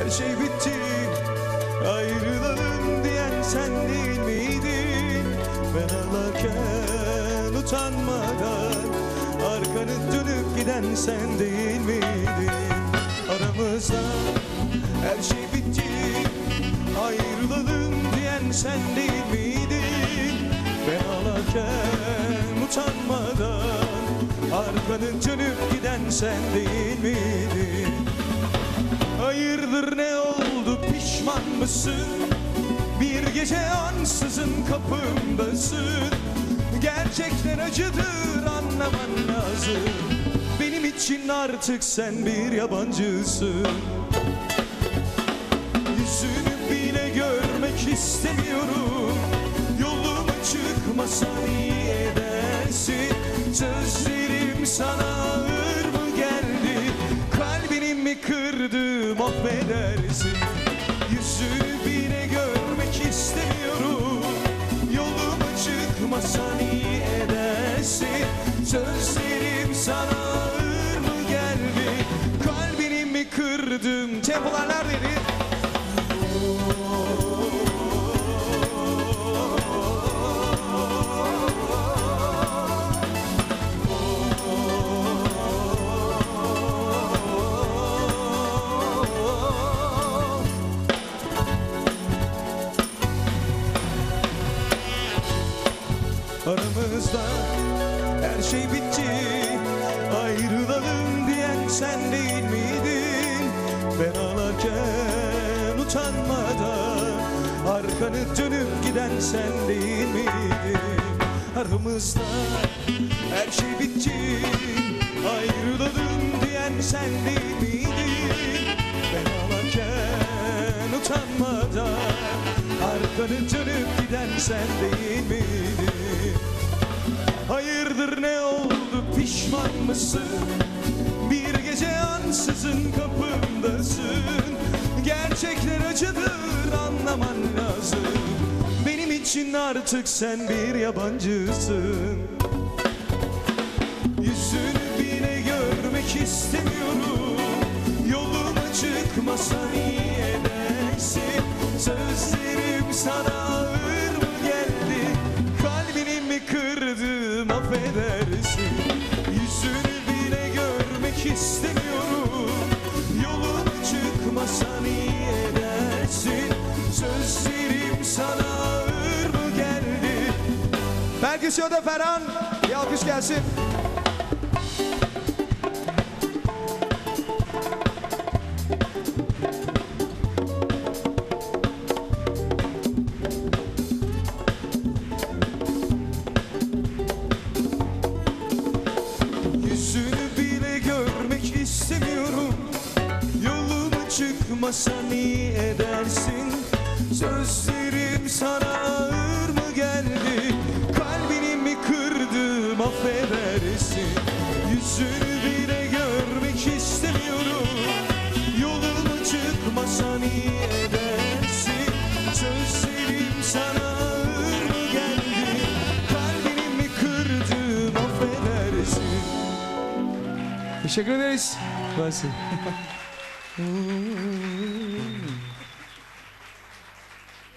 Her şey bitti Ayrılalım diyen sen değil miydin? Ben ağlarken utanmadan Arkanı dönüp giden sen değil miydin? Aramızda her şey bitti Ayrılalım diyen sen değil miydin? Ben ağlarken utanmadan Arkanı dönüp giden sen değil miydin Hayırdır ne oldu pişman mısın? Bir gece ansızın kapımdasın. Gerçekler acıdır anlaman lazım. Benim için artık sen bir yabancısın. Yüzünü bile görmek istemiyorum. Yoluma çıkmasan iyi edersin Sözlerim sana Kalbini mi kırdım affedersin. Yüzünü bile görmek istemiyorum. Yoluma çıkmasan iyi edersin? Sözlerim sana ağır mı geldi? Kalbini mi kırdım Tempolar neredeydi? Aramızda her şey bitti. Ayrılalım diyen sen değil miydin? Ben ağlarken utanmadan Arkanı dönüp giden sen değil miydin? Aramızda her şey bitti. Ayrılalım diyen sen değil miydin? Ben ağlarken utanmadan Arkanı dönüp giden sen değil miydin Hayırdır ne oldu? Pişman mısın? Bir gece ansızın kapımdasın Gerçekler acıdır anlaman lazım. Benim için artık sen bir yabancısın. Yüzünü bile görmek istemiyorum. Yoluma çıkmasan iyi Bile görmek istemiyorum. Yoluma çıkmasan iyi edersin. Sözlerim sana ağır mı geldi? Perküsyonda Ferhan Bir alkış gelsin çıkmasan iyi edersin? Sözlerim sana ağır mı geldi? Kalbini mi kırdım affedersin. Yüzünü bile görmek istemiyorum. Yoluma çıkmasan iyi edersin? Sözlerim sana ağır mı geldi? Kalbini mi kırdım affedersin. Teşekkür ederiz. Mm-hmm.